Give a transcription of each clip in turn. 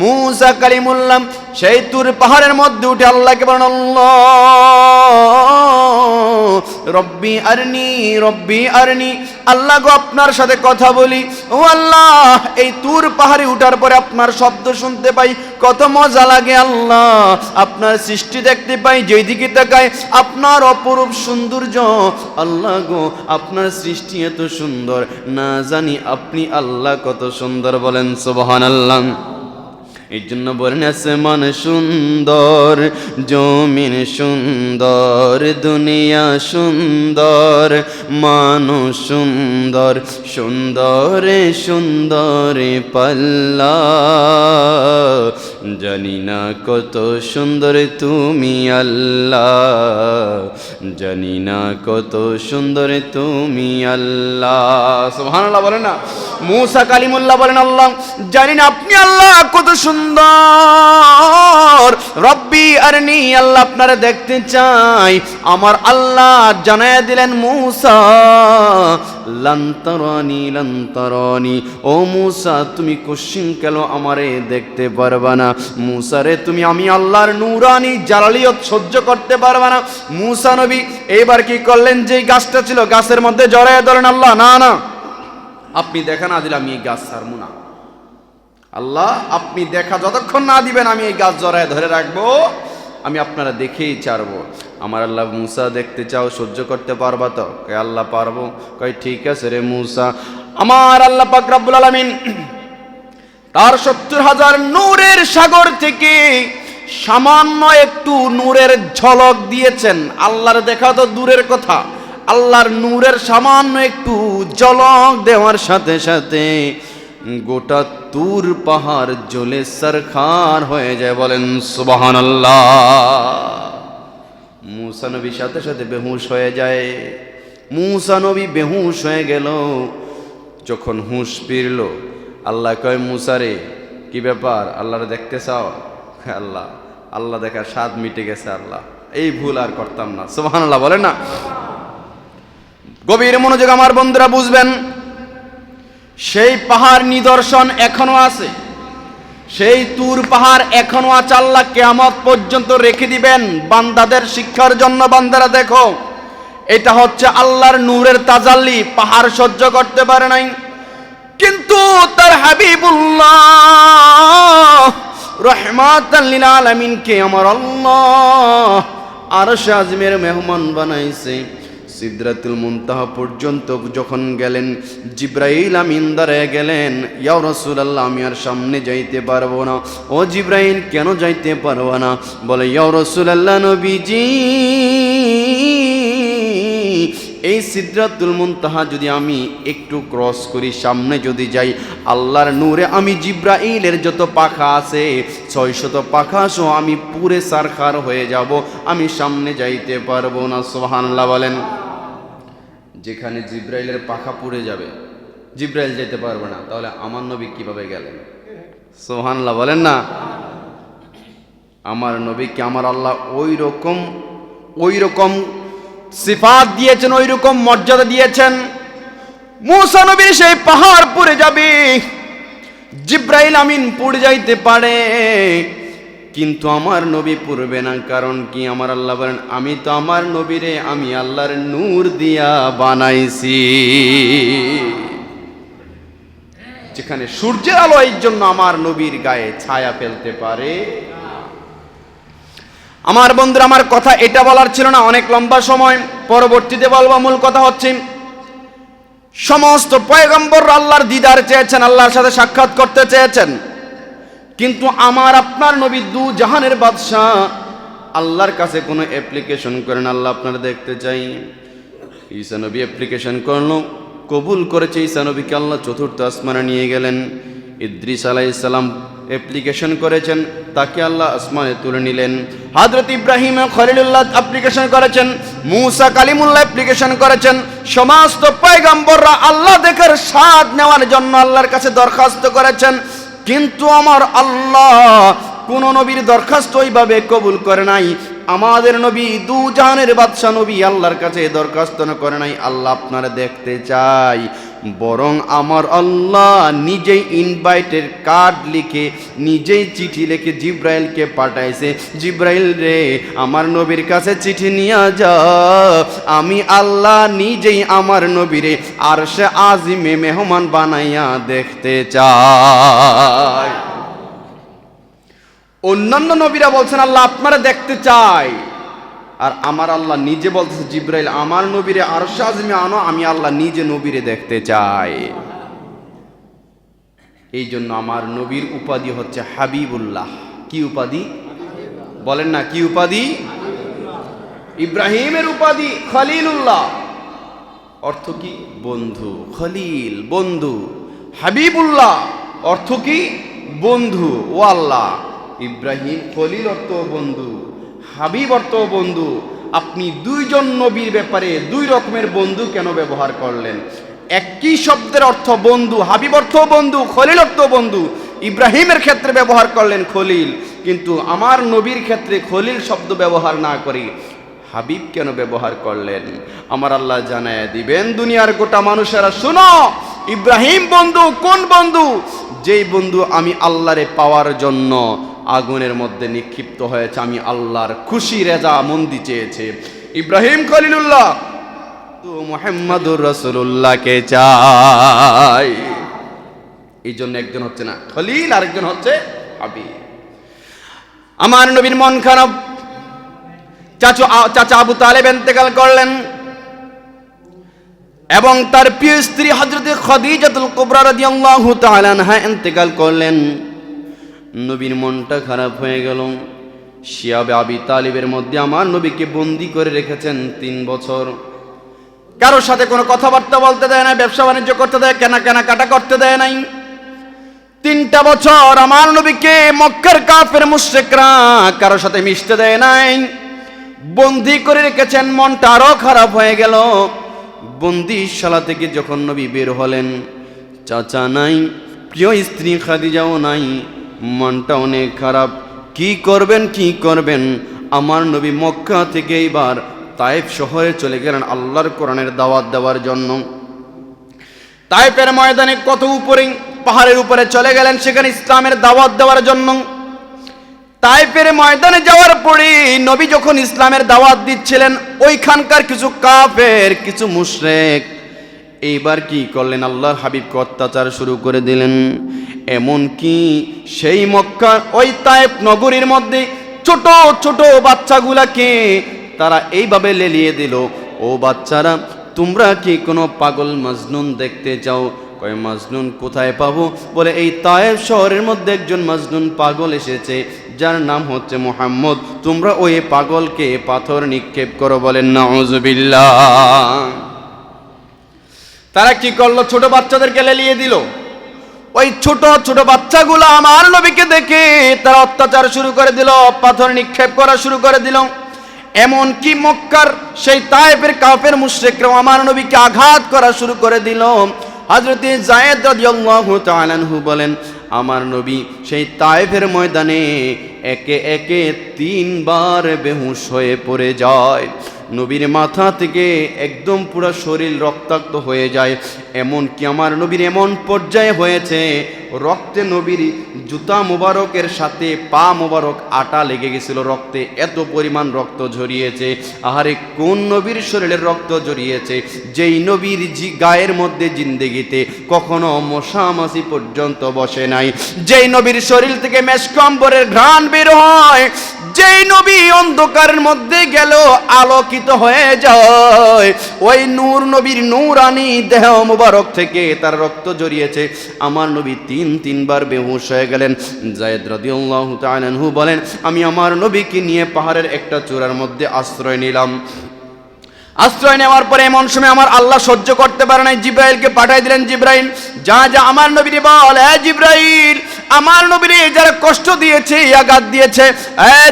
মুসা কালিমুল্লাম সেই তুর পাহাড়ের মধ্যে উঠে আল্লাহকে বলেন রব্বি আরনি রব্বি আরনি। আল্লাহ গো, আপনার সাথে কথা বলি। ও আল্লাহ, এই তুর পাহাড়ে উঠার পরে আপনার শব্দ শুনতে পাই, কত মজা লাগে আল্লাহ। আপনার সৃষ্টি দেখতে পাই, যেই দিকে তাকাই, আপনার অপরূপ সৌন্দর্য। আল্লাহ গো, আপনার সৃষ্টি এত সুন্দর, না জানি আপনি আল্লাহ কত সুন্দর বলেন সুবহান আল্লাহ এই জন্য বলেন, আসমান সুন্দর, জমিন সুন্দর, দুনিয়া সুন্দর, মানুষ সুন্দর, সুন্দরে সুন্দরে পাল্লা। জানি না কত সুন্দর তুমি আল্লাহ। জানি না কত সুন্দর তুমি আল্লাহ। সুবহানাল্লাহ বলেন না। মুসা কালিমুল্লাহ বলেন, আল্লাহ, জানি না আপনি আল্লাহ কত সুন্দর। রব্বি আরনি, আল্লাহ আপনারা দেখতে চাই। আমার আল্লাহ জানায় দিলেন মুসা লান্তরানি লান্তরানি ও মুসা, তুমি কোশ্চিন কেন আমারে দেখতে পারবা না? মুসা রে, তুমি আমি আল্লাহর নূরানি, জালালিয়ত সহ্য করতে পারবা না। মুসা নবী এইবার কি করলেন? যে গাছটা ছিল, গাছের মধ্যে জড়ায় ধরেন, আল্লাহ, না না। আপনি দেখা না দিলে আমি এই গাছ ছাড়বো না। আল্লাহ, আপনি দেখা যতক্ষণ না দিবেন, আমি এই গাছ জড়ায় ধরে রাখব, আমি আপনারা দেখেই ছাড়বো। আমার আল্লাহ মুসা, দেখতে চাও, সহ্য করতে পারবা তো? কে আল্লাহ, পারব। কই ঠিক আছে রে মুসা। আমার আল্লাহ পাক রব্বুল আলামিন তার সত্তর হাজার নূরের সাগর থেকে সামান্য একটু নূরের ঝলক দিয়েছেন। আল্লাহর দেখা তো দূরের কথা। আল্লাহর নূরের সামান্য একটু ঝলক দেওয়ার সাথে সাথে গোটা তুর পাহাড় জ্বলে সরখার হয়ে যায় বলেন সুবাহান আল্লাহ মুসা নবীর সাথে সাথে বেহুশ হয়ে যায়। মুসা নবী বেহুশ হয়ে গেল। যখন হুঁশ ফিরল, আল্লাহ কয় মুসারে কি ব্যাপার? আল্লাহরে দেখতে চাও? আল্লাহ আল্লাহ দেখা স্বাদ মিটে গেছে আল্লাহ। এই ভুল আর করতাম না। সুবহান আল্লাহ বলে না? গভীর মনোযোগ আমার বন্ধুরা বুঝবেন, সেই পাহাড় নিদর্শন এখনও আছে। সেই তুর পাহাড় এখনও আছে, আল্লাহ কেয়ামত পর্যন্ত রেখে দিবেন। বান্দাদের শিক্ষার জন্য বান্দারা দেখো, এটা হচ্ছে আল্লাহর নূরের তাজাল্লি, পাহাড় সহ্য করতে পারে নাই। কিন্তু তার হাবিবুল্লাহ রহমাত আলমিনকে আমার আল্লাহ আরশ আজমের মেহমান বানাইছে। সিদ্রাতুল মুনতাহা পর্যন্ত যখন গেলেন, জিব্রাইল আমিন দাঁড়ায় গেলেন, ইয়া রাসূলুল্লাহ, আমি আর সামনে যাইতে পারব না। ও জিব্রাইল, কেন যাইতে পারব না? বলে, ইয়া রাসূলুল্লাহ, নবীজি এই সিদ্রাতুল মুনতাহা যদি আমি একটু ক্রস করি, সামনে যদি যাই, আল্লাহর নূরে আমি জিব্রাইলের যত পাখা আছে, ছয়শত পাখা সহ আমি পুরে সারখার হয়ে যাব, আমি সামনে যাইতে পারব না সোহানলা বলেন। যেখানে জিব্রাইলের পাখা পুড়ে যাবে, জিব্রাইল যেতে পারবে না, তাহলে আমার নবী কীভাবে গেলেন? সোহানলা বলেন না। আমার নবীকে আমার আল্লাহ ওই রকম ওই রকম সিফাত দিয়েছেন ওই রকম মর্যাদা দিয়েছেন। মুসা নবী সেই পাহাড় পড়ে যাবে। জিব্রাইল আমিন পড়ে যাইতে পারে। কিন্তু আমার নবী পড়বে না, কারণ কি? আমার আল্লাহ বলেন, আমি তো আমার নবীরে, আমি আল্লাহর নূর দিয়া বানাইছি। যেখানে সূর্যের আলো জন্য আমার নবীর গায়ে ছায়া ফেলতে পারে। আমার বন্ধুরা, আমার কথা এটা বলার ছিল না, অনেক লম্বা সময়, পরবর্তীতে বলব, মূল কথা হচ্ছে সমস্ত পয়গম্বর আল্লাহর দিদার চেয়েছেন, আল্লাহর সাথে সাক্ষাৎ করতে চেয়েছেন। কিন্তু আমার, আপনার নবী দু জাহানের বাদশাহ আল্লাহর কাছে কোনো অ্যাপ্লিকেশন করেন, আল্লাহ আপনারা দেখতে চাই। ঈসা নবী অ্যাপ্লিকেশন করল, কবুল করেছে, ঈসা নবীকে আল্লাহ চতুর্থ আসমানে নিয়ে গেলেন। ইদ্রিস আলাইসাল্লাম অ্যাপ্লিকেশন করেছেন, তাকে আল্লাহ আসমানে তুলে নিলেন। হাজরত ইব্রাহিম খলিলুল্লাহ অ্যাপ্লিকেশন করেছেন, মুসা কালিমুল্লাহ অ্যাপ্লিকেশন করেছেন। সমস্ত পয়গম্বররা আল্লাহ দেখার স্বাদ নেওয়ার জন্য আল্লাহর কাছে দরখাস্ত করেছেন। কিন্তু আমার আল্লাহ কোন নবীর দরখাস্ত ওইভাবে কবুল করে নাই। আমাদের নবী দু জাহানের বাদশাহ নবী আল্লাহর কাছে দরখাস্ত করে নাই। আল্লাহ আপনারা দেখতে চাই। বরং আমার আল্লাহ নিজেই ইনভাইটের কার্ড লিখে, নিজেই চিঠি লিখে জিব্রাইলকে পাঠাইছে। জিব্রাইল রে, আমার নবীর কাছে চিঠি নিয়ে যা। আমি আল্লাহ নিজেই আমার নবীরে আর সে আজিমে মেহমান বানাইয়া দেখতে চাই। অন্যান্য নবীরা বলছেন, আল্লাহ আপনারা দেখতে চাই। আর আমার আল্লাহ নিজে বলতেছে, জিব্রাইল, আমার নবীরে আর আজমে আনো, আমি আল্লাহ নিজে নবীরে দেখতে চাই। এই জন্য আমার নবীর উপাধি হচ্ছে হাবিবুল্লাহ। কি উপাধি? বলেন না, কি উপাধি? ইব্রাহিমের উপাধি খলিলুল্লাহ। অর্থ কি? বন্ধু। খলিল, বন্ধু। হাবিবুল্লাহ, অর্থ কি? বন্ধু। ও আল্লাহ। ইব্রাহিম খলিল অর্থ বন্ধু। হাবিব অর্থ বন্ধু, আপনি দুইজন নবীর ব্যাপারে দুই রকমের বন্ধু কেন ব্যবহার করলেন? একই শব্দের অর্থ বন্ধু, হাবিব অর্থ বন্ধু, খলিল অর্থ বন্ধু। ইব্রাহিমের ক্ষেত্রে ব্যবহার করলেন খলিল, কিন্তু আমার নবীর ক্ষেত্রে খলিল শব্দ ব্যবহার না করি। হাবিব কেন ব্যবহার করলেন? আমার আল্লাহ জানায় দিবেন, দুনিয়ার গোটা মানুষেরা শুনো, ইব্রাহিম বন্ধু কোন বন্ধু? যেই বন্ধু আমি আল্লাহরে পাওয়ার জন্য আগুনের মধ্যে নিক্ষিপ্ত হয়েছে। আমি আল্লাহর খুশি রেজা মন্দি চেয়েছে। ইব্রাহিম খলিলুল্লাহ, তো মোহাম্মদুর রসুল্লাহকে চাই। এই জন্য একজন হচ্ছে না, খলিল, আরেকজন হচ্ছে হাবিব। আমার নবীর মন খারাপ। চাচু চাচা আবু তালেব এন্তেকাল করলেন। এবং তার প্রিয় স্ত্রী হজরত খদিজাতুল কুবরা রাদিয়াল্লাহু তাআলা আনহা ইন্তেকাল করলেন। নবীর মনটা খারাপ হয়ে গেল। শিয়াবে আবি তালিবের মধ্যে আমার নবীকে বন্দি করে রেখেছেন তিন বছর। কারোর সাথে কোনো কথাবার্তা বলতে দেয় না ব্যবসা বাণিজ্য করতে দেয়, কেনা কেনা কাটা করতে দেয় নাই। তিনটা বছর আমার নবীকে মক্কার কাফের মুশ্রিকরা কারোর সাথে মিশতে দেয় নাই। বন্দি করে রেখেছেন, মনটা আরও খারাপ হয়ে গেল। বন্দিশালা থেকে যখন নবী বের হলেন, চাচা নাই, প্রিয় স্ত্রী খাদিজাও নাই মনটা অনেক খারাপ। কি করবেন কি করবেন? আমার নবী মক্কা থেকে এইবার তাইফ শহরে চলে গেলেন আল্লাহর কোরআনের দাওয়াত দেওয়ার জন্য। তাইফের ময়দানে কত উপরে, পাহাড়ের উপরে চলে গেলেন, সেখানে ইসলামের দাওয়াত দেওয়ার জন্য। তাইফের ময়দানে যাওয়ার পরে নবী যখন ইসলামের দাওয়াত দিচ্ছিলেন, ওইখানকার কিছু কাফের, কিছু মুশরেক। এইবার কি করলেন? আল্লাহর হাবিবকে অত্যাচার শুরু করে দিলেন। এমন কি সেই মক্কা, ওই তাইফ নগরীর মধ্যে ছোট ছোট বাচ্চাগুলাকে তারা এইভাবে লেলিয়ে দিল। ও বাচ্চারা, তোমরা কি কোনো পাগল মাজনুন দেখতে চাও? কয়, মাজনুন কোথায় পাবো? বলে, এই তায়েব শহরের মধ্যে একজন মাজনুন পাগল এসেছে, যার নাম হচ্ছে মোহাম্মদ। তোমরা ওই পাগলকে পাথর নিক্ষেপ করো বলেন, নাউজুবিল্লাহ। তারা কি করল? ছোট বাচ্চাদেরকে লেলিয়ে দিল। ওই ছোট ছোট বাচ্চাগুলো আমার নবীকে দেখে তারা অত্যাচার শুরু করে দিল, পাথর নিক্ষেপ করা শুরু করে দিল। এমন কি মক্কার সেই তায়েফের কাফের মুশ্রিকরাও আমার নবীকে আঘাত করা শুরু করে দিল। হজরতে জায়েদ রাদিয়াল্লাহু তাআলা আনহু বলেন, আমার নবী সেই তায়েফের ময়দানে একে একে তিনবার বেহুশ হয়ে পড়ে যায়। নবীর মাথা থেকে একদম পুরো শরীর রক্তাক্ত হয়ে যায়। এমন কি আমার নবীর এমন পর্যায়ে হয়েছে, রক্তে নবীর জুতা মোবারকের সাথে পা মোবারক আটা লেগে গেছিল, রক্তে এত পরিমাণ রক্ত ঝরিয়েছে। আহারে, কোন নবীর শরীরের রক্ত ঝরিয়েছে? যেই নবীর জি, গায়ের মধ্যে জিন্দেগিতে কখনো মশামাছি পর্যন্ত বসে নাই। যেই নবীর শরীর থেকে মেসকম্বরের ঘ্রাণ বের হয় যেই নবী অন্ধকারের মধ্যে গেল, আলোকিত হয়ে যায়। ওই নূর নবীর নূরানি দেহ মুবারক থেকে তার রক্ত জড়িয়েছে। আমার নবী তিন, তিনবার বেহুশ হয়ে গেলেন। জায়দ রাদিয়াল্লাহু তাআলা আনহু বলেন, আমি আমার নবীকে নিয়ে পাহাড়ের একটা চূড়ার মধ্যে আশ্রয় নিলাম। আশ্রয় নেওয়ার পরে এমন সময় আমার আল্লাহ সহ্য করতে পারে নাই। জিব্রাইলকে পাঠাই দিলেন, জিব্রাইল, যা যা আমার নবীরে বল হ্যাঁ জিব্রাইল আমার নবীরে যারা কষ্ট দিয়ে দিয়েছে আঘাত দিয়েছে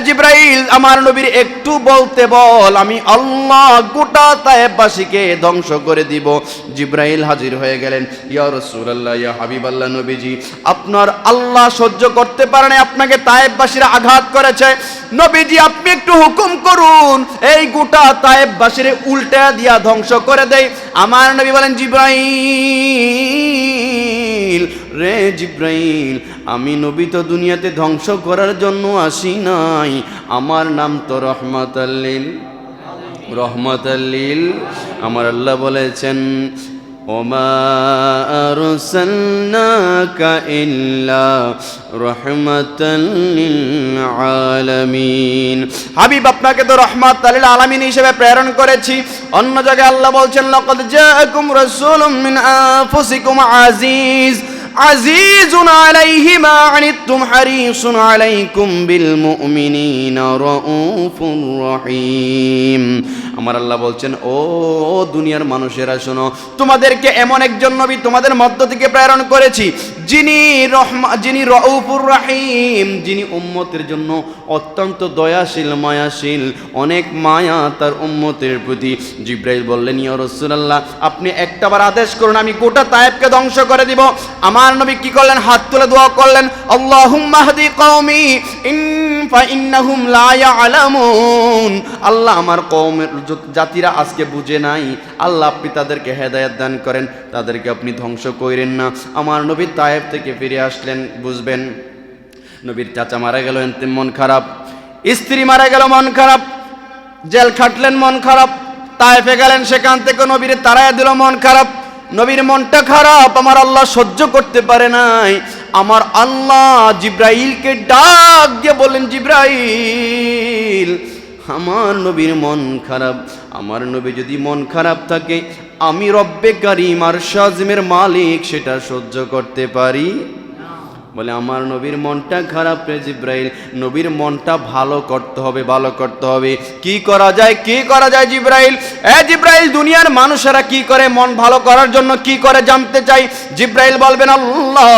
জিব্রাইল, আমার নবীর একটু বলতে বল, আমি আল্লাহ গোটা তায়েববাসীকে ধ্বংস করে দিব। জিব্রাইল হাজির হয়ে গেলেন, ইয়া রাসূলুল্লাহ, ইয়া হাবিবাল্লাহ নবীজি, আপনার আল্লাহ সহ্য করতে পারে না আপনাকে তায়েববাসীরা আঘাত করেছে। নবীজি, আপনি একটু হুকুম করুন, এই গোটা তায়েববাসীরে উল্টা দিয়া ধ্বংস করে দেয় আমার নবী বলেন, জিব্রাইল রে জিব্রাইল, আমি নবী তো দুনিয়াতে ধ্বংস করার জন্য আসি নাই। আমার নাম তো রহমাতাল্লিল রহমতাল্লিল আমার আল্লাহ বলেছেন রহমাত প্রেরণ করেছি। অন্য জায়গায় আল্লাহ বলছেন, লাকাদ জাআকুম রাসূলুম আজিজ। عزيز عليه ما عنتم حريص عليكم بالمؤمنين رؤوف رحيم. আমার আল্লাহ বলছেন, ও দুনিয়ার মানুষেরা, শোনো, তোমাদেরকে এমন একজন নবী তোমাদের মধ্য থেকে প্রেরণ করেছি। যিনি রহমা, যিনি রউফুর রাহিম, যিনি উম্মতের জন্য অত্যন্ত দয়াশীল, মায়াশীল, অনেক মায়া তার উম্মতের প্রতি। জিব্রাইল বললেন, ইয়া রাসূলুল্লাহ, আপনি একটাবার আদেশ করুন, আমি গোটা তায়েবকে ধ্বংস করে দিব। আমার নবী কি করলেন? হাত তুলে দোয়া করলেন, আল্লাহুম্মা হাদি কওমি, ইন ফা ইন্নাহুম লা ইয়ালামুন। আল্লাহ আমার কওমের জাতিরা আজকে বুঝে নাই। আল্লাহ আপনি তাদেরকে হেদায়েত দান করেন। তাদেরকে আপনি ধ্বংস করেন না। আমার নবী তায়েব থেকে ফিরে আসলেন, বুঝবেন? নবীর চাচা মারা গেল মন খারাপ। স্ত্রী মারা গেল, মন খারাপ। জেল খাটলেন, মন খারাপ। তায়েফে গেলেন, সেখান থেকে নবীর তারায় দিল, মন খারাপ। নবীর মনটা খারাপ। আমার আল্লাহ সহ্য করতে পারে নাই। আমার আল্লাহ জিব্রাইলকে ডাক দিয়ে বললেন, জিব্রাইল, আমার নবীর মন খারাপ। আমার নবী যদি মন খারাপ থাকে, আমি রব্বে কারিম আর শাজমের মালিক, সেটা সহ্য করতে পারি। বলে, আমার নবীর মনটা খারাপ রে জিব্রাইল। নবীর মনটা ভালো করতে হবে, ভালো করতে হবে। কি করা যায়, কি করা যায় জিব্রাইল? এ জিব্রাইল, দুনিয়ার মানুষেরা কি করে মন ভালো করার জন্য কি করে জানতে চাই জিব্রাইল বলবেন, আল্লাহ,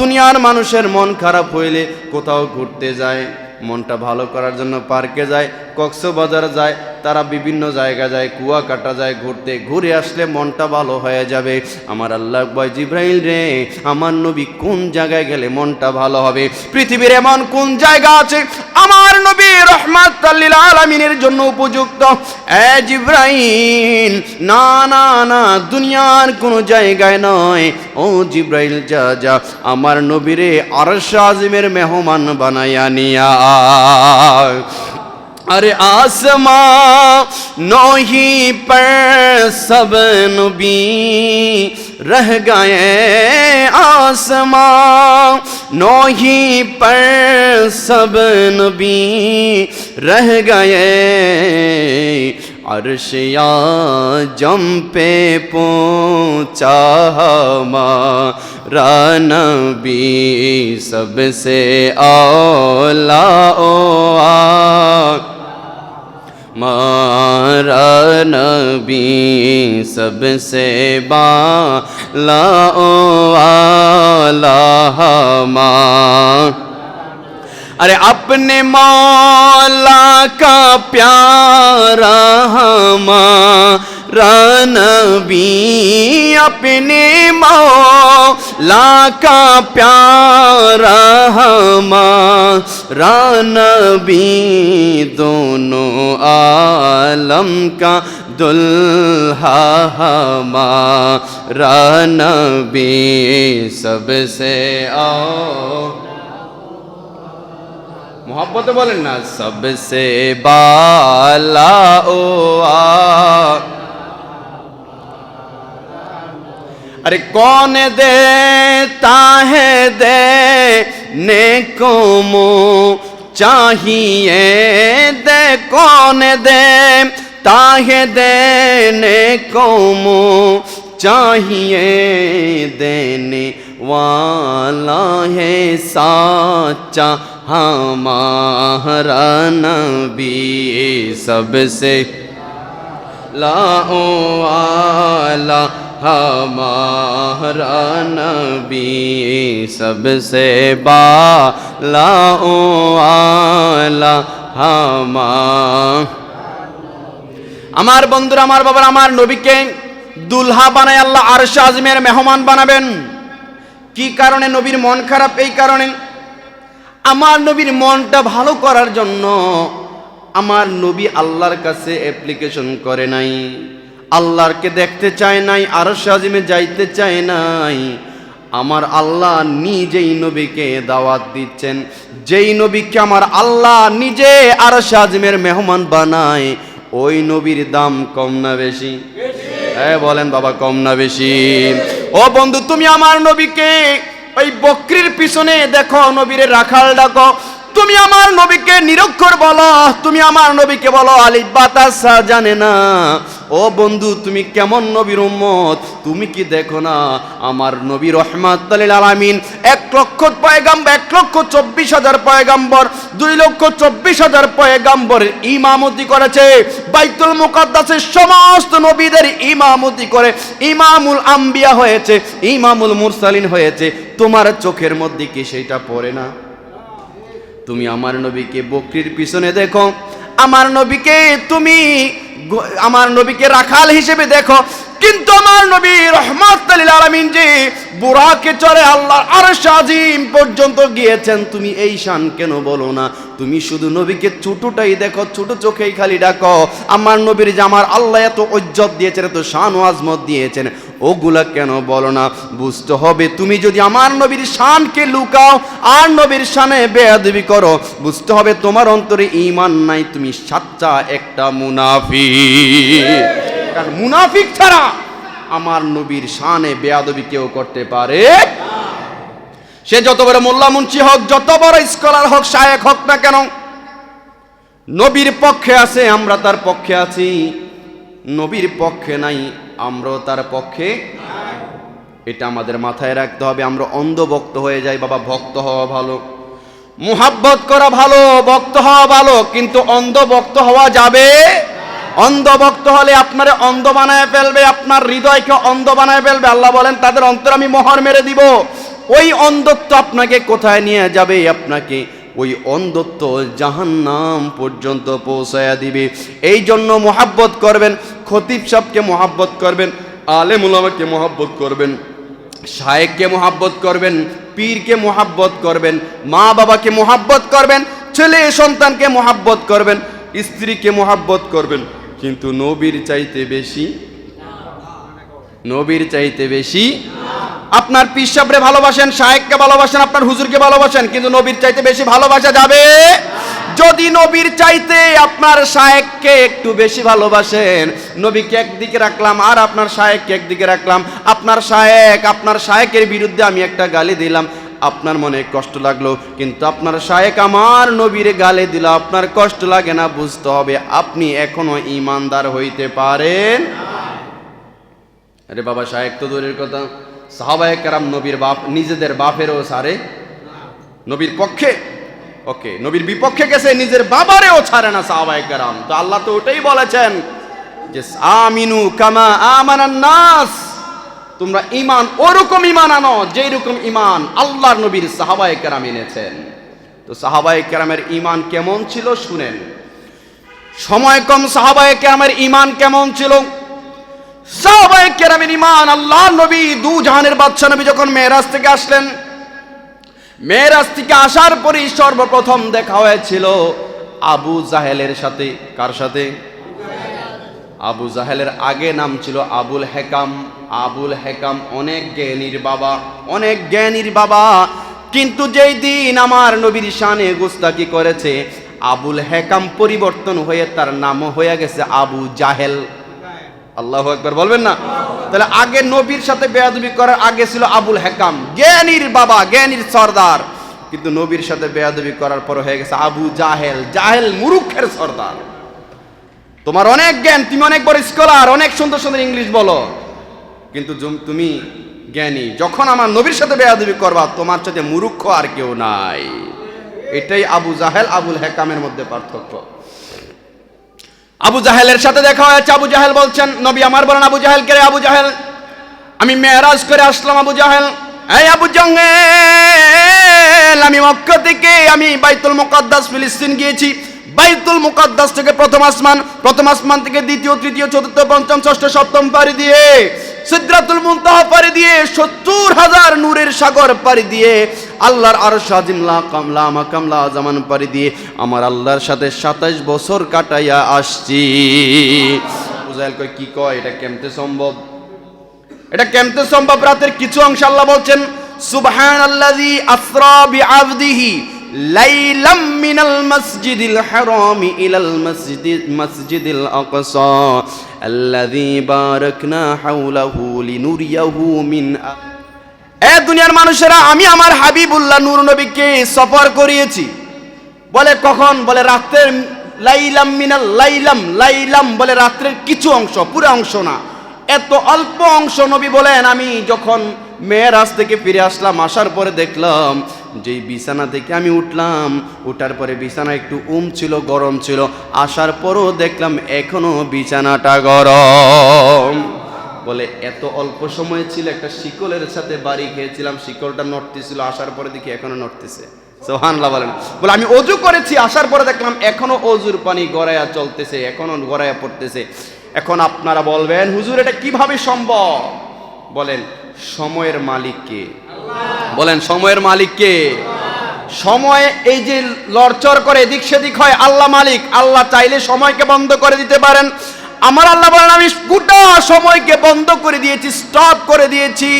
দুনিয়ার মানুষের মন খারাপ হইলে কোথাও ঘুরতে যায়, মনটা ভালো করার জন্য পার্কে যায় কক্সবাজার যায়, তারা বিভিন্ন জায়গা যায় কুয়া কাটা যায় ঘুরতে, ঘুরে আসলে মনটা ভালো হয়ে যাবে। আমার আল্লাহ বয় জিব্রাইল রে, আমার নবী কোন জায়গায় গেলে মনটা ভালো হবে? পৃথিবীর এমন কোন জায়গা আছে আমার নবী রহমাত আলমিনের জন্য উপযুক্ত? এ জিব্রাইল, না না না, দুনিয়ার কোনো জায়গায় নয়। ও জিব্রাইল যা যা, আমার নবীরে আরশ আজিমের মেহমান বানাইয়া নিয়া। ارے آسماں نو ہی پر سب نبی رہ گئے آسماں نو ہی پر سب نبی رہ گئے عرش یا جم پہ پہنچا ہمارا نبی سب سے اولا او آ ہمارا نبی سب سے با لا ہمارا ارے اپنے مولا کا پیارا ہمارا نبی اپنے مولا لا کا پیارا ہمارا نبی دونوں عالم کا دلہا ہمارا نبی سب سے آؤ محبت بولنا، سب سے بالا او آ۔ ارے کون دیتا ہے دے کو مو چاہیے دے کون دے تاہ دینے کو مو چاہیے دینے والا ہے ساچا ہمارا نبی سب سے لا والا ہمارا نبی سب سے بالا او آلہ আমার বন্ধুরা, আমার বাবার, আমার নবীকে দুলহা বানায় আল্লাহ আর আজমের মেহমান বানাবেন। কি কারণে নবীর মন খারাপ? এই কারণে আমার নবীর মনটা ভালো করার জন্য আমার নবী আল্লাহর কাছে অ্যাপ্লিকেশন করে নাই। আল্লাহরকে দেখতে চায় নাই, আরশ আজমে যাইতে চায় নাই। আমার আল্লাহ নিজেই নবীকে দাওয়াত দিচ্ছেন। যেই নবীকে আমার আল্লাহ নিজে আরশ আজমের মেহমান বানায়, ওই নবীর দাম কম না বেশি? হ্যাঁ বলেন বাবা, কম না বেশি। ও বন্ধু, তুমি আমার নবীকে ওই বকরির পিছনে দেখো, নবীরে রাখাল ডাকো। তুমি আমার নবীকে নিরক্ষর বলো, তুমি আমার নবীকে বলো, আলিফ বাতাসা জানে না। ও বন্ধু, তুমি কেমন নবীর উম্মত? তুমি কি দেখো না আমার নবী রহমাত আলামিন এক লক্ষ পয়গাম্বর, এক লক্ষ চব্বিশ হাজার পয়গাম্বর, দুই লক্ষ চব্বিশ হাজার পয়গাম্বরের ইমামতি করেছে। বাইতুল মুকাদ্দাসের সমস্ত নবীদের ইমামতি করে ইমামুল আম্বিয়া হয়েছে, ইমামুল মুরসালিন হয়েছে। তোমার চোখের মধ্যে কি সেইটা পড়ে না? তুমি আমার নবীকে বকরির পিছনে দেখো। আমার নবীকে তুমি আমার নবীকে রাখাল হিসেবে দেখো। কিন্তু আমার নবী রহমত আলমিন যে বুড়াকে চড়ে আল্লাহ আর সাজিম পর্যন্ত গিয়েছেন, তুমি এই শান কেন বলো না? তুমি শুধু নবীকে ছোটটাই দেখো, ছোট চোখেই খালি ডাকো। আমার নবীর যে আমার আল্লাহ এত ইজ্জত দিয়েছেন, এত শান ও আজমত দিয়েছেন, ওগুলা কেন বলো না? বুঝতে হবে, তুমি যদি আমার নবীর শানকে লুকাও আর নবীর শানে বেয়াদবি করো, বুঝতে হবে তোমার অন্তরে ঈমান নাই, তুমি সাচ্চা একটা মুনাফি কারণ মুনাফিক ছাড়া আমার নবীর শানে বেয়াদবি কেউ করতে পারে সে যত বড় মোল্লা মুন্সি হোক, যত বড় স্কলার হোক, শায়েক হোক না কেন, নবীর পক্ষে আছে, আমরা তার পক্ষে আছি। নবীর পক্ষে নাই, আমরাও তার পক্ষে এটা আমাদের মাথায় রাখতে হবে, আমরা অন্ধভক্ত হয়ে যাই, বাবা, ভক্ত হওয়া ভালো। মুহাব্বত করা ভালো, ভক্ত হওয়া ভালো, কিন্তু অন্ধভক্ত হওয়া যাবে? অন্ধভক্ত হলে আপনারে অন্ধ বানায় ফেলবে, আপনার হৃদয়কে অন্ধ বানায় ফেলবে। আল্লাহ বলেন, তাদের অন্তর আমি মোহর মেরে দিব। ওই অন্ধত্ব আপনাকে কোথায় নিয়ে যাবে? আপনাকে ওই অন্ধত্ব জাহান্নাম পর্যন্ত পৌঁছায়া দিবে। এই জন্য মোহাব্বত করবেন, খতিব সাহকে মোহাব্বত করবেন, আলেম উলামাকে মোহাব্বত করবেন, শায়েককে মোহাব্বত করবেন, পীরকে মোহাব্বত করবেন মা বাবাকে মোহাব্বত করবেন, ছেলে সন্তানকে মোহাব্বত করবেন, স্ত্রীকে মোহাব্বত করবেন। কিন্তু নবীর চাইতে বেশি, নবীর চাইতে বেশি আপনার পিসাবরে ভালোবাসেন, শায়েককে ভালোবাসেন, আপনার হুজুরকে ভালোবাসেন, কিন্তু নবীর চাইতে বেশি ভালোবাসা যাবে? যদি নবীর চাইতে আপনার শায়েককে একটু বেশি ভালোবাসেন, নবীকে একদিকে রাখলাম আর আপনার শায়েককে একদিকে রাখলাম, আপনার শায়েক, আপনার শায়েকের বিরুদ্ধে আমি একটা গালি দিলাম, আপনার মনে কষ্ট লাগল, কিন্তু আপনার শায়েক আমার নবীর গালে দিল, আপনার কষ্ট লাগে না, বুঝতে হবে, আপনি এখনও ইমানদার হইতে পারেন। আরে বাবা, শায়েক তো দূরের কথা। সাহাবায়ে কারাম নবীর বাপ, নিজেদের বাপেরও সারে নবীর পক্ষে। ওকে, নবীর বিপক্ষে গেছে, নিজের বাবারেও ছাড়ে না সাহাবায় কারাম। তো আল্লাহ তো ওটাই বলেছেন যে, আমিনু কামা আমানান নাস। তোমরা ইমান ওরকম ইমান আনো যেই রকম ইমান আল্লাহর নবীর সাহাবায় কেরাম এনেছেন। তো সাহাবায়ে কেরামের ইমান কেমন ছিল শুনেন। সময় কম সাহাবায় কেরামের ইমান কেমন ছিল? আল্লাহ নবী, দু যখন থেকে আসলেন, মেয়েরাজ থেকে আসার পরই সর্বপ্রথম দেখা হয়েছিল আবু জাহেলের সাথে। কার সাথে? আবু জাহেলের আগে নাম ছিল আবুল হেকাম। আবুল হেকাম অনেক জ্ঞানীর বাবা, অনেক জ্ঞানীর বাবা। কিন্তু যেই দিন আমার নবীর শানে গুস্তাকি করেছে, আবুল হেকাম পরিবর্তন হয়ে তার নাম হয়ে গেছে আবু জাহেল। আল্লাহ একবার বলবেন না? তাহলে আগে নবীর সাথে বেয়াদবি করার আগে ছিল আবুল হেকাম, জ্ঞানীর বাবা, জ্ঞানীর সর্দার। কিন্তু নবীর সাথে বেয়াদবি করার পর হয়ে গেছে আবু জাহেল জাহেল মুরুখের সর্দার। তোমার অনেক জ্ঞান, তুমি অনেক বড় স্কলার অনেক সুন্দর সুন্দর ইংলিশ বলো। কিন্তু তুমি জ্ঞানী, যখন আমার নবীর সাথে বেয়াদবি করবা, তোমার সাথে মুরুক্ষ আর কেউ নাই। এটাই আবু জাহেল, আবুল হেকামের মধ্যে পার্থক্য। আবু জাহেলের সাথে দেখা হয়েছে। আবু জাহেল বলছেন, নবী আমার বলেন, আবু জাহেল কে আবু জাহেল? আমি মেয়েরাজ করে আসলাম, আবু জাহেল। এই আবু জঙ্গেল, আমি মক্কা থেকে, আমি বাইতুল মুকাদ্দাস, ফিলিস্তিন গিয়েছি। বাইতুল মুকাদ্দাস থেকে প্রথম আসমান প্রথম আসমান থেকে দ্বিতীয়, তৃতীয়, চতুর্থ, পঞ্চম, ষষ্ঠ, সপ্তম পাড়ি দিয়ে সিদ্রাতুল মুনতাহা পাড়ি দিয়ে সত্তর হাজার নূরের সাগর পাড়ি দিয়ে আল্লাহর আরও সাজিমলা কামলা মাকামলা জামান পাড়ি দিয়ে আমার আল্লাহর সাথে সাতাইশ বছর কাটাইয়া আসছি। বুঝাইল কয়, কি কয়? এটা কেমতে সম্ভব? এটা কেমতে সম্ভব? রাতের কিছু অংশ আল্লাহ বলছেন সুবহান আল্লাযী আসরা বিআবদিহি লাইলাম মিনাল মসজিদিল হারাম ইলাল মসজিদ, মসজিদিল আকসা, আল্লাযী বারাকনা হাওলাহু লিনুরিয়াহু মিন এ দুনিয়ার মানুষেরা, আমি আমার হাবিবুল্লাহ নূর নবীকে সফর করিয়েছি। বলে কখন? বলে রাত্রের লাইলাম মিনাল লাইলাম লাইলাম বলে রাত্রের কিছু অংশ, পুরো অংশ না। এত অল্প অংশ নবী বলেন, আমি যখন মেয়েরাজ থেকে ফিরে আসলাম, আসার পরে দেখলাম যেই বিছানা থেকে আমি উঠলাম, উঠার পরে বিছানা একটু উম ছিল, গরম ছিল। আসার পরও দেখলাম এখনও বিছানাটা গরম। বলে, এত অল্প সময় ছিল, একটা শিকলের সাথে বাড়ি খেয়েছিলাম, শিকলটা নড়তেছিল, আসার পরে দেখি এখনও নড়তেছে। সোহানলা বলেন। বলে, আমি অজু করেছি, আসার পরে দেখলাম এখনও অজুর পানি গড়াইয়া চলতেছে, এখনও গড়াইয়া পড়তেছে। এখন আপনারা বলবেন, হুজুর, এটা কীভাবে সম্ভব? বলেন, সময়ের মালিক কে? বলেন, সময়ের মালিক কে? সময় এই যে লড়চড় করে, এদিক সেদিক হয়, আল্লাহ মালিক। আল্লাহ চাইলে সময়কে বন্ধ করে দিতে পারেন। আমার আল্লাহ বলেন, আমি গোটা সময়কে বন্ধ করে দিয়েছি স্টপ করে দিয়েছি।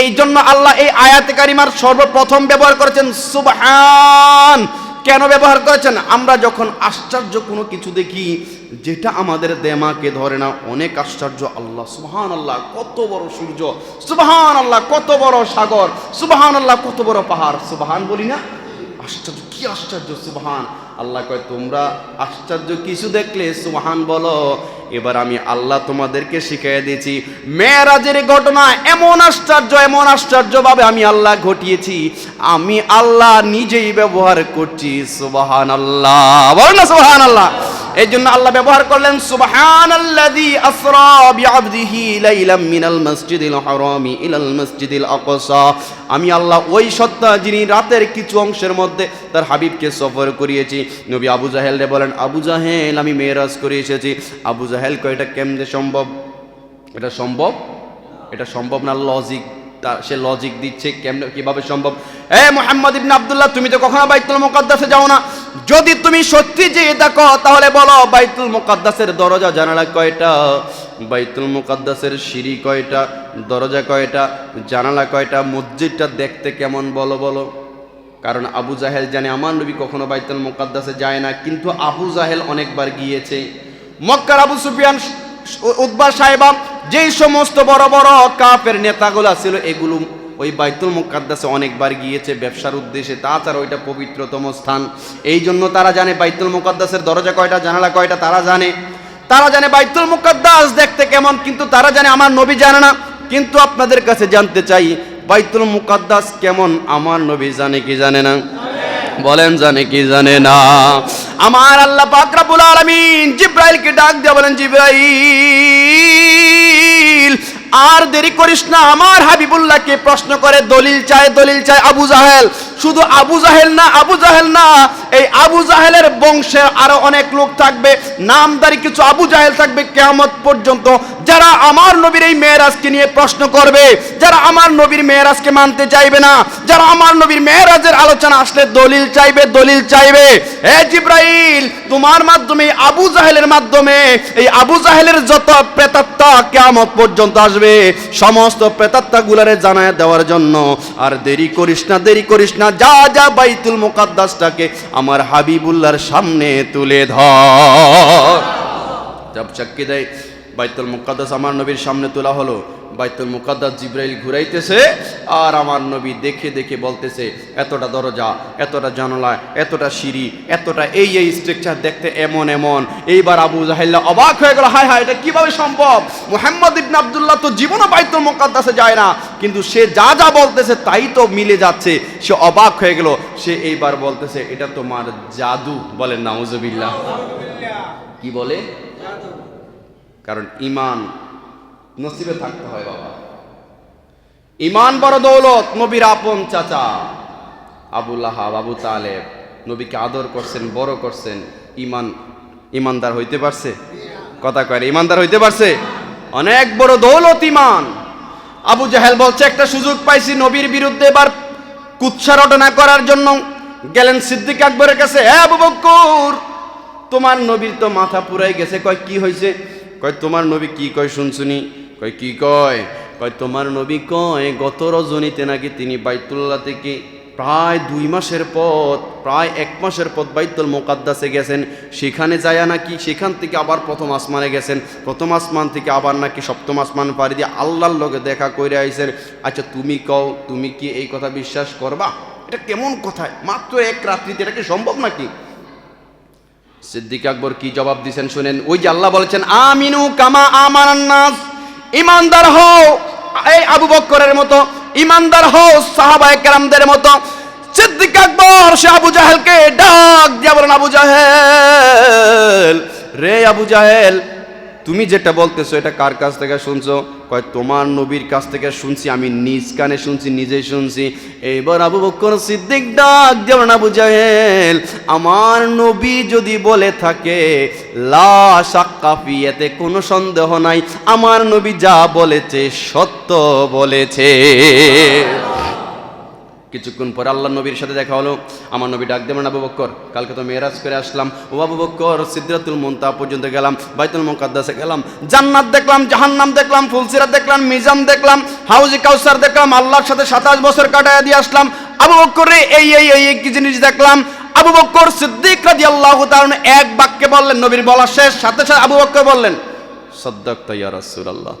এই জন্য আল্লাহ এই আয়াতে কারিমার সর্বপ্রথম ব্যবহার করেছেন, সুবহান। কেন ব্যবহার করেছেন? আমরা যখন আশ্চর্য কোনো কিছু দেখি, যেটা আমাদের দেমাকে ধরে না, অনেক আশ্চর্য। আল্লাহ সুবহান আল্লাহ কত বড় সূর্য। সুবহান আল্লাহ কত বড় সাগর। সুবহান আল্লাহ কত বড় পাহাড়। সুবহান বলি না? আশ্চর্য, কি আশ্চর্য, সুবহান। আল্লাহ কয়, তোমরা আশ্চর্য কিছু দেখলে সুবহান বলো। এবার আমি আল্লাহ তোমাদেরকে শিখিয়ে দিয়েছি, মেয়েরাজের ঘটনা এমন আশ্চর্য, এমন আশ্চর্যভাবে আমি আল্লাহ ঘটিয়েছি। আমি আল্লাহ নিজেই ব্যবহার করছি সুবাহান আল্লাহ বল না সুবাহান আল্লাহ এই জন্য আল্লাহ ব্যবহার করলেন সুবহান আল্লাযী আসরা বিআবদিহি লাইলাম মিনাল মসজিদিল হারামি ইলাল মসজিদিল আকসা। আমি আল্লাহ ওই সত্তা যিনি রাতের কিছু অংশের মধ্যে তার হাবিবকে সফর করিয়েছি। নবী আবু জাহেল রে বলেন, আবু জাহেল, আমি মেয়েরাজ করে এসেছি। আবু জাহেল কয়, এটা কেমনে সম্ভব? এটা সম্ভব? এটা সম্ভব না, লজিক। তার সে লজিক দিচ্ছে কেমনে কীভাবে সম্ভব? এ মোহাম্মদ ইবনে আবদুল্লাহ, তুমি তো কখনো বাইতুল মুকাদ্দাসে যাও না। যদি তুমি সত্যি যে দেখো তাহলে বলো, বাইতুল মুকাদ্দাসের দরজা, জানালা কয়টা? বাইতুল মুকাদ্দাসের সিঁড়ি কয়টা? দরজা কয়টা? জানালা কয়টা? মসজিদটা দেখতে কেমন, বলো বলো। কারণ আবু জাহেল জানে, আমার নবী কখনো বাইতুল মুকাদ্দাসে যায় না, কিন্তু আবু জাহেল অনেকবার গিয়েছে। মক্কার আবু সুফিয়ান উদ্বা সাহেবা যেই সমস্ত বড় বড় কাপের নেতাগুলা ছিল, এগুলো ওই বাইতুল মুকাদ্দাসে অনেকবার গিয়েছে, ব্যবসার উদ্দেশ্যে। তাছাড়া ওইটা পবিত্রতম স্থান। এই জন্য তারা জানে বাইতুল মুকাদ্দাসের দরজা কয়টা, জানালা কয়টা, তারা জানে। তারা জানে বাইতুল মুকাদ্দাস দেখতে কেমন, কিন্তু তারা জানে আমার নবী জানে না। কিন্তু আপনাদের কাছে জানতে চাই, বাইতুল মুকাদ্দাস কেমন, আমার নবী জানে কি জানে না? বলেন, জানে কি জানে না? আমার আল্লাহ পাক রব্বুল আলামিন জিব্রাইলকে ডাক দিয়ে বলেন, জিব্রাইল! আর দেরি করিস না, আমার হাবিবুল্লাহকে প্রশ্ন করে, দলিল চায় দলিল চায় আবু জাহেল। শুধু আবু জাহেল না, আবু জাহেল না এই আবু জাহেলের বংশে আরও অনেক লোক থাকবে, নামদারি কিছু আবু জাহেল থাকবে কেয়ামত পর্যন্ত। যারা আমার নবীর এই মেয়েরাজকে নিয়ে প্রশ্ন করবে, যারা আমার নবীর মেয়েরাজকে মানতে চাইবে না, যারা আমার নবীর মেয়েরাজের আলোচনা আসলে দলিল চাইবে দলিল চাইবে। হে জিব্রাইল, তোমার মাধ্যমে, আবু জাহেলের মাধ্যমে এই আবু জাহেলের যত প্রেতাত্মা কেয়ামত পর্যন্ত আসবে, সমস্ত প্রেতাত্মা গুলারে জানায় দেওয়ার জন্য। আর দেরি করিস না, দেরি করিস না, যা যা বাইতুল মুকাদ্দাসটাকে আমার হাবিবুল্লার সামনে তুলে ধর। জব চাক্কি দেয়। বাইতুল মুকাদ্দাস আমার নবীর সামনে তোলা হলো। বাইতুল মুকাদ্দাস জিব্রাইল ঘুরাইতেছে আর আমার নবী দেখে দেখে বলতেছে এতটা দরজা এতটা জানালা এতটা সিঁড়ি এতটা এই এই স্ট্রাকচার দেখতে এমন এমন। এইবার আবু জাহিল্লা অবাক হয়ে গেল হায় হায় এটা কীভাবে সম্ভব? মুহাম্মদ ইবনে আব্দুল্লাহ তো জীবনও বাইতুল মুকাদ্দাসে যায় না। কিন্তু সে যা যা বলতেছে তাই তো মিলে যাচ্ছে। সে অবাক হয়ে গেল সে এইবার বলতেছে এটা তোমার জাদু। বলেন নাউজুবিল্লাহ। কি বলে? কারণ ইমান নসিবে থাকতে হয় বাবা। ইমান বড় দৌলত, নবীর আপন চাচা। আবুল আহাব আবু তালেব, নবীকে আদর করছেন, বড় করছেন। ইমান, ইমানদার হইতে পারছে? কথা কয় ইমানদার হইতে পারছে? অনেক বড় দৌলত ইমান। আবু জাহেল বলছে, একটা সুযোগ পাইছি নবীর বিরুদ্ধে এবার কুৎসা রটনা করার জন্য। গেলেন সিদ্দিক আকবরের কাছে হ্যাঁ আবু বক্কর, তোমার নবীর তো মাথা পুরাই গেছে। কয়, কি হয়েছে কয়, তোমার নবী কি কয় শুনছুনি? কি কয়? কয়, তোমার নবী কয়, গত রজনীতে নাকি তিনি বাইতুল্লাহ থেকে প্রায় দুই মাসের পথ, প্রায় এক মাসের পথ বাইতুল মোকাদ্দাসে গেছেন। সেখানে যায় নাকি, সেখান থেকে আবার প্রথম আসমানে গেছেন। প্রথম আসমান থেকে আবার নাকি সপ্তম আসমান পাড়ি দিয়ে আল্লাহর লোকে দেখা করে আইসেন আচ্ছা তুমি কও, তুমি কি এই কথা বিশ্বাস করবা? এটা কেমন কথা? মাত্র এক রাত্রিতে এটা কি সম্ভব নাকি? সিদ্দিক আকবর কি জবাব দিছেন শুনেন। ওই যে আল্লাহ বলেছেন, আমিনু কামা আমানান্নাস ইমানদার হও। এই আবু বক্করের মতো, ইমানদার হও সাহাবায় কেরামদের মতো। সিদ্দিক আকবর, সে আবু জাহেলকে ডাক দিয়া বলেন, আবু জাহেল, রে আবু জাহেল, তুমি যেটা বলতেছো এটা কার কাছ থেকে শুনছো? কয়, তোমার নবীর কাছ থেকে শুনছি, আমি নিজ কানে শুনছি, নিজেই শুনছি। এবার আবু বকর সিদ্দিক ডাক যেমন আবু জাহেল, আমার নবী যদি বলে থাকে, লা এতে কোনো সন্দেহ নাই। আমার নবী যা বলেছে, সত্য বলেছে। কিছুক্ষণ পরে আল্লাহ নবীর সাথে দেখা হলো। আমার নবী ডাক দেবেন, আবু বক্কর, কালকে তো মেয়েরাজ করে আসলাম। ও আবু বক্কর সিদ্ধাতুল মুনতা পর্যন্ত গেলাম, বাইতুল মুকাদ্দাসে গেলাম। জান্নাত দেখলাম, জাহান্নাম দেখলাম, ফুলসিরাত দেখলাম মিজাম দেখলাম, হাউজি কাউসার দেখলাম, আল্লাহর সাথে সাতাশ বছর কাটায় দিয়ে আসলাম। আবু বক্কর এই এই এই কি জিনিস দেখলাম? আবু বক্কর সিদ্দিক রাদিয়াল্লাহু তাআলা এক বাক্যে বললেন, নবীর বলা শেষ, সাথে সাথে আবু বক্কর বললেন সদ্দাক ইয়া রাসূলুল্লাহ।